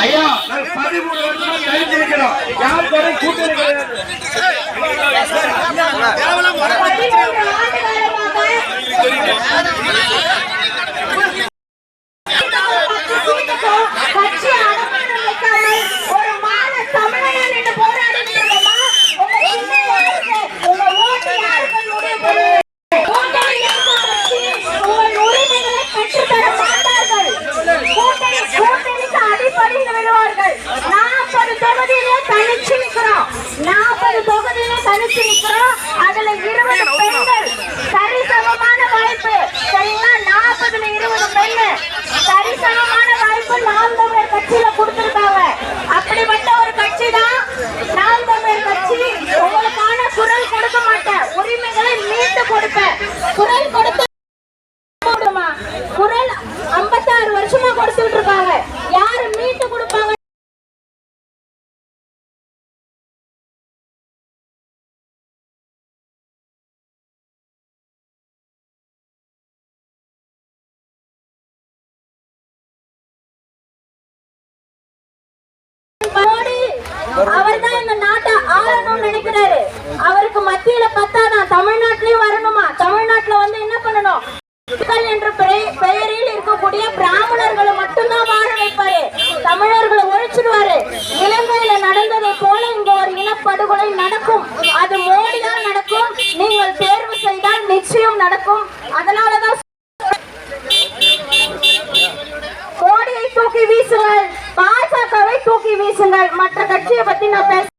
ஐயா நாங்க பதிமூணு வருஷமா தனிச்சு யார் கூட கூட்டணி கிடையாது தொகுதியிலே தனிச்சு நிக்கிறோம். நாற்பது தொகுதியில தனிச்சு நிக்கிறோம். அதுல இருபது பெண்கள். சரிசமமான வாய்ப்பு. சரிங்களா? நாற்பதுல இருபது பெண்ணு. சரிசமமான வாய்ப்பு நாம் தமிழர் கட்சியில கொடுத்திருக்காங்க. அப்படிப்பட்ட ஒரு கட்சி தான் நாம் தமிழர் கட்சி. உங்களுக்கான குரல் கொடுக்க மாட்டேன். உரிமைகளை மீட்டு கொடுப்பேன். குரல் கொடுத்து குரல் 56 வருஷமா கொடுத்துட்டு அவர்தான் இந்த நாட்டை ஆளணும்னு நினைக்கிறாரு. அவருக்கு மத்தியில பத்தாதான் தமிழ்நாட்டிலயும் வரணுமா? தமிழ்நாட்டுல வந்து என்ன பண்ணணும்? மக்கள் என்ற பெய- பெயரில் இருக்கக்கூடிய பிராமணர்களை மட்டும்தான் வாழ வைப்பாரு. தமிழர்களை ஒழிச்சிடுவாரு. இலங்கையில நடந்ததை போல இங்க ஒரு இனப்படுகொலை நடக்கும். அது மோடியால் நடக்கும். நீங்கள் தேர்வு செய்தால் நிச்சயம் நடக்கும். அதனாலதான் மோடியை தூக்கி வீசுங்கள். பேசுங்கள் வீசுங்கள். மற்ற கட்சியை பத்தி நான் பேச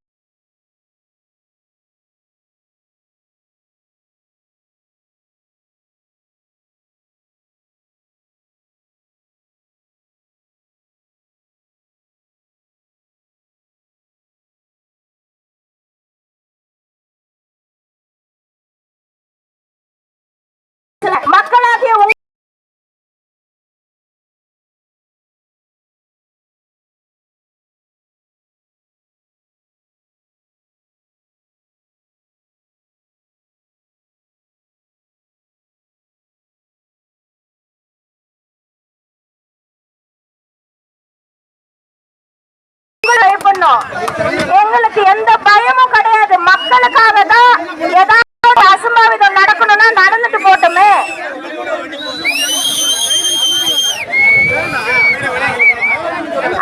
பண்ணணும் எங்களுக்கு எந்த பயமும் கிடையாது. மக்களுக்காக தான் ஏதாவது அசம்பாவிதம் நடக்கணும்னா நடந்துட்டு போட்டுமே.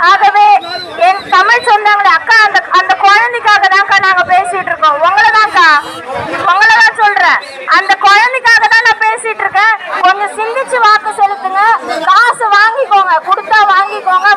ஆகவே என் தமிழ் சொந்தங்களே அக்கா அந்த அந்த குழந்தைக்காக தான்க்கா நாங்க பேசிட்டு இருக்கோம். உங்களை தான்க்கா உங்களை தான் சொல்றேன். அந்த குழந்தைக்காக தான் நான் பேசிட்டு இருக்கேன். கொஞ்சம் சிந்திச்சு வாக்கு செலுத்துங்க. காசு வாங்கிக்கோங்க. கொடுத்தா வாங்கிக்கோங்க.